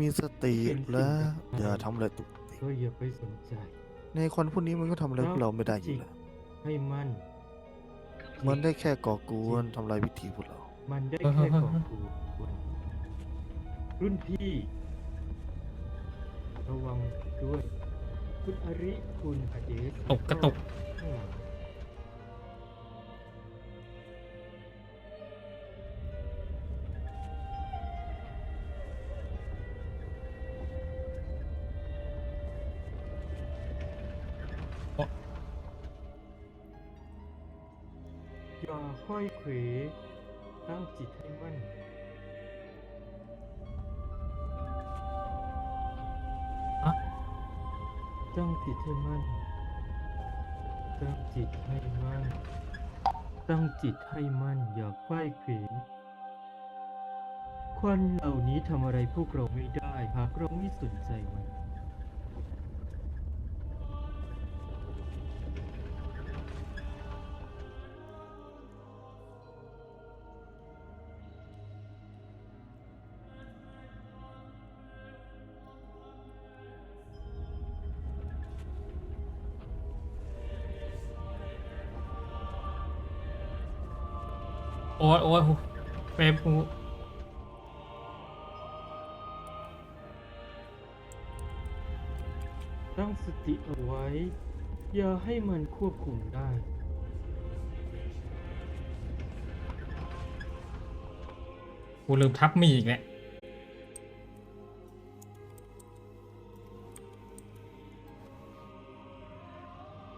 มีสติแล้วอย่าทำอะไรตุกติกก็อย่าไปสนใจ ในคนพวกนี้มันก็ทำอะไรพวกเราไม่ได้อยู่แล้วให้มัน มันได้แค่ก่อกวนทำลายวิถีพวกเรา มันได้แค่ของกูรุ่นพี่ ระวังด้วย คุณอริ คุณอเดสตกกระตุก อย่าค่อยเขวตั้งจิตให้มั่นอะตั้งจิตให้มั่น ตั้งจิตให้มั่น ตั้งจิตให้มั่นอย่าไขว้เขวควันเหล่านี้ทำอะไรพวกเราไม่ได้ หากเราไม่สนใจมัน โอ้ยโอ้ยเฟรมกูตั้งสติเอาไว้ อย่าให้มันควบคุมได้ กูลืมทับมีอีกเนี่ย